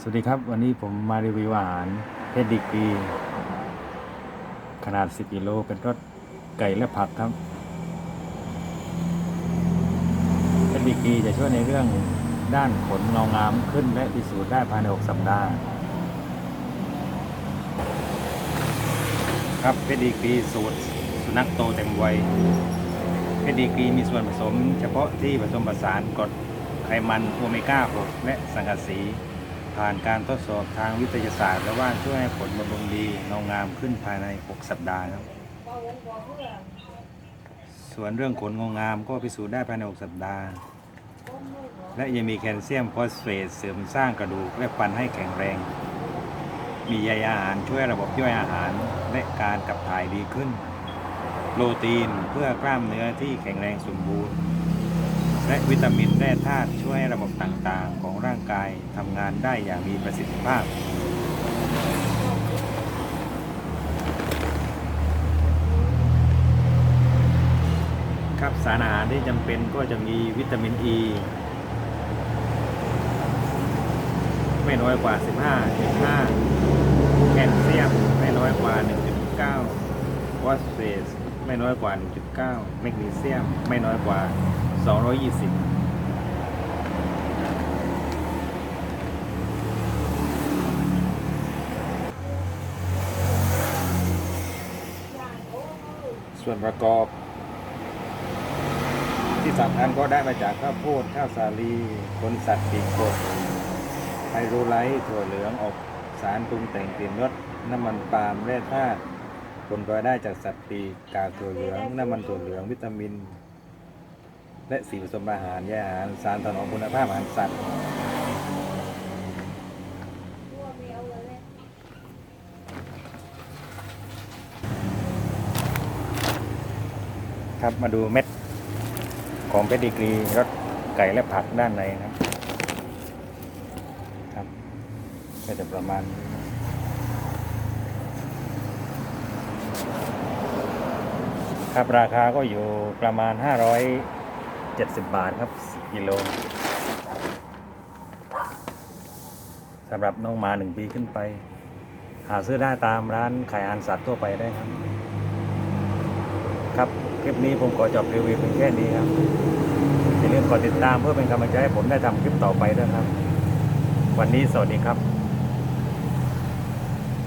สวัสดีครับ วันนี้ผมมารีวิวอาหารเพชรดีกรีขนาด 10กิโลเป็นรสไก่และผักครับเพชรดีกรีจะช่วยในเรื่องด้านขนเงางามขึ้นและพิสูจน์ได้ภายใน 6 สัปดาห์ ครับเพชรดีกรีสูตรสุนัขโตเต็มวัยเพชรดีกรีมีส่วนผสม เฉพาะที่ผสมผสานกรดไขมันโอเมก้า 6 และสังกะสี ผ่านการทดสอบทางวิทยาศาสตร์ และว่าช่วยให้ผลบำรุงดีเงางามขึ้นภายใน 6 สัปดาห์ครับ ส่วนเรื่องขนเงางามก็พิสูจน์ได้ภายใน 6 สัปดาห์ และยังมีแคลเซียมฟอสเฟตเสริมสร้างกระดูกและฟันให้แข็งแรง มีใยอาหารช่วยระบบย่อยอาหารและการขับถ่ายดีขึ้น โปรตีนเพื่อกล้ามเนื้อที่แข็งแรงสมบูรณ์ และวิตามินแร่ธาตุช่วยให้ระบบต่างๆ ของร่างกายทำงานได้อย่างมีประสิทธิภาพ ครับสารอาหารที่จำเป็นก็จะมีวิตามินอ e, ีไม่น้อยกว่า 15.5 แคลเซียมไม่น้อยกว่า 1.9 ฟอสเฟตไม่น้อยกว่า 1.9 แมกนีเซียมไม่น้อยกว่า220ส่วนประกอบ ที่สำคัญก็ได้มาจากข้าวโพดข้าวสาลีคนสัตว์ปีกกดไฮโดรไลท์ถั่วเหลืองออกสารปรุงแต่งกลิ่นรสน้ำมันปาล์มแร่ธาตุผลพลอยได้จากสัตว์ปีกกากถั่วเหลือง น้ำมันถั่วเหลืองวิตามิน และสีผสมอาหารแยอาหารสารถนอมคุณภาพอาหารสัตว์ครับมาดูเม็ดของเพดีกรีรสไก่และผักด้านในครับ ครับก็จะประมาณครับราคาก็อยู่ประมาณ 70 บาทครับ10กิโลสำหรับน้องหมาหนึ่งปีขึ้นไป หาซื้อได้ตามร้านขายอาหารสัตว์ทั่วไปได้ครับ ครับ คลิปนี้ผมขอจบรีวิวเพียงแค่นี้ครับอย่าลืมกดติดตามเพื่อเป็นกำลังใจให้ผมได้ทำคลิปต่อไปด้วยครับ วันนี้สวัสดีครับ